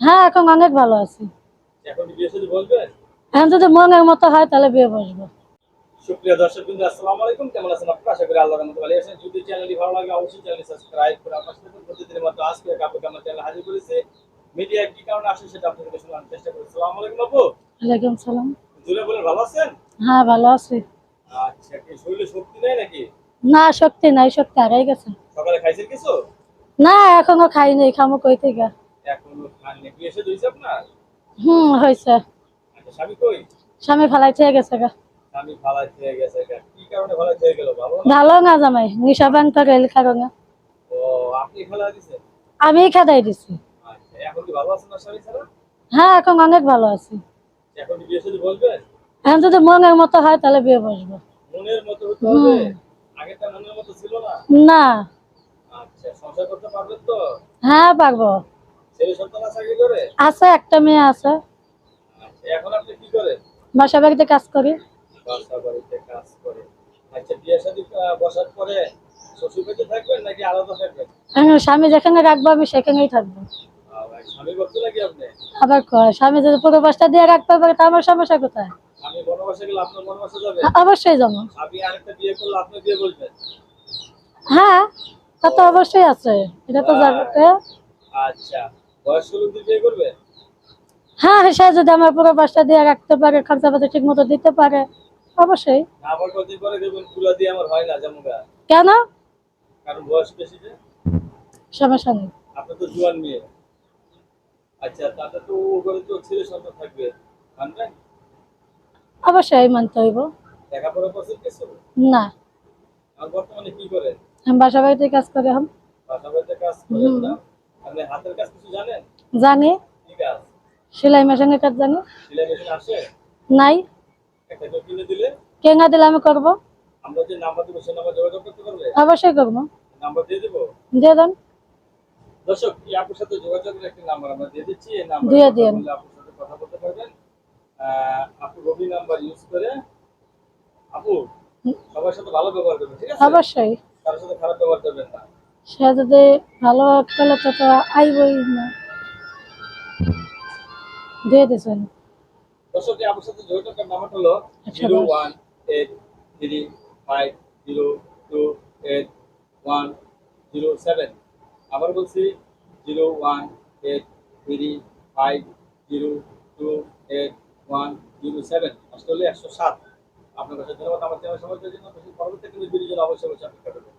হ্যাঁ এখন অনেক ভালো আছি। এখন যদি মনের মতো হয় তাহলে বিয়ে বসবো। সুপ্রিয় দর্শক বিন্দু আসসালামু আলাইকুম। কেমন আছেন আপনারা? আশা করি আল্লাহর রহমতে ভালো আছেন। যদি চ্যানেলটি ভালো লাগে অবশ্যই চ্যানেলটি সাবস্ক্রাইব করে আপনার সাথে প্রতিদিনের মতো আজকে কাপড় আমার চ্যানেল হাজির করেছে। মিডিয়া কি কারণে আসে সেটা আপনাদের শোনার চেষ্টা করি। আসসালামু আলাইকুম আপু। ওয়ালাইকুম সালাম। জুড়ে বলে ভালো আছেন? হ্যাঁ ভালো আছি। আচ্ছা কি শরীরে শক্তি নেই নাকি? না শক্তি নাই শক্তি হারাই গেছে। সকালে খাইছেন কিছু? না এখনও খাই নাই খামো কই থেকে? এখনও হুম হয়েছে। আচ্ছা স্বামী ফালাই থেকে গেছে গা। ভালো না? জামাই নিশা ব্যাংক থেকে আপনি ফেলা আমি খাদাই দিছি। আচ্ছা এখন হ্যাঁ এখন অনেক ভালো আছি। এখন বিয়ে শুধু যদি মনের মতো হয় তাহলে বিয়ে বসবো। না? আচ্ছা হ্যাঁ পারব। আছে একটা মেয়ে আছে। আচ্ছা এখন আপনি কি করেন? বাসা বাড়িতে কাজ করি। বাসা বাড়িতে কাজ করে। আচ্ছা বিয়ে শাদী বসার পরে শ্বশুর বাড়িতে থাকবেন নাকি আলাদা থাকবেন? আমি স্বামী যেখানে রাখব আমি সেখানেই থাকব। স্বামী ভক্ত নাকি আপনি? আবার কয় স্বামী যদি পুরো বাসটা দিয়ে রাখতে পারে তা আমার সমস্যা কোথায়? আমি বনবাসে গেলে আপনার বনবাসে যাবে? হ্যাঁ, অবশ্যই যাব। আমি আরেকটা বিয়ে করলে আপনি বিয়ে বলবেন হ্যাঁ তা তো অবশ্যই আছে। এটা তো যাবে। আচ্ছা। হ্যাঁ সে যদি আমার পুরো বাসটা দিয়ে রাখতে পারে খরচা পাতি ঠিক মতো দিতে পারে অবশ্যই। কেন? সমস্যা নেই। আপনার তো জুয়ান মেয়ে। আচ্ছা তাতে তো ও তো ছেলে সন্তান থাকবে। মানবেন? অবশ্যই মানতে হইব। লেখাপড়া করছেন কিছু না। আর বর্তমানে কি করেন আমি বাসা বাড়িতে কাজ করি এখন। বাসা বাড়িতে কাজ করেন না? আপনি হাতের কাজ কিছু জানেন? জানি। কি কাজ? সেলাই মেশিনের কাজ জানি। সেলাই মেশিন আসে নাই। একটা কিনে দিলে? কেনা দিলে আমি করব। আমরা যে নাম্বার দেবো সেই নাম্বার যোগাযোগ করতে পারবে? অবশ্যই করব। নাম্বার দিয়ে দেবো? দিয়ে দেন। দর্শক এই আপুর সাথে যোগাযোগের একটি নাম্বার আমরা দিয়ে দিচ্ছি। এই নাম্বার দিয়ে দিন। আপুর সাথে কথা বলতে পারবেন। আপু রবি নাম্বার ইউজ করে। আপু সবার সাথে ভালো ব্যবহার করবেন ঠিক আছে? অবশ্যই। কারোর সাথে খারাপ ব্যবহার করবেন না। সে যদি ভালো পেলে তো তো আইবই না। দিয়ে দর্শক সাথে যোগাযোগের নাম্বার হলো আচ্ছা, zero one eight three five zero two eight one zero seven. আবার বলছি zero one eight three five zero two eight one zero seven. আসলে একশো সাত। আপনার কাছে ধন্যবাদ। আমার সমাজের জন্য পরবর্তী ভিডিও অবশ্যই অবশ্যই অপেক্ষা করবেন।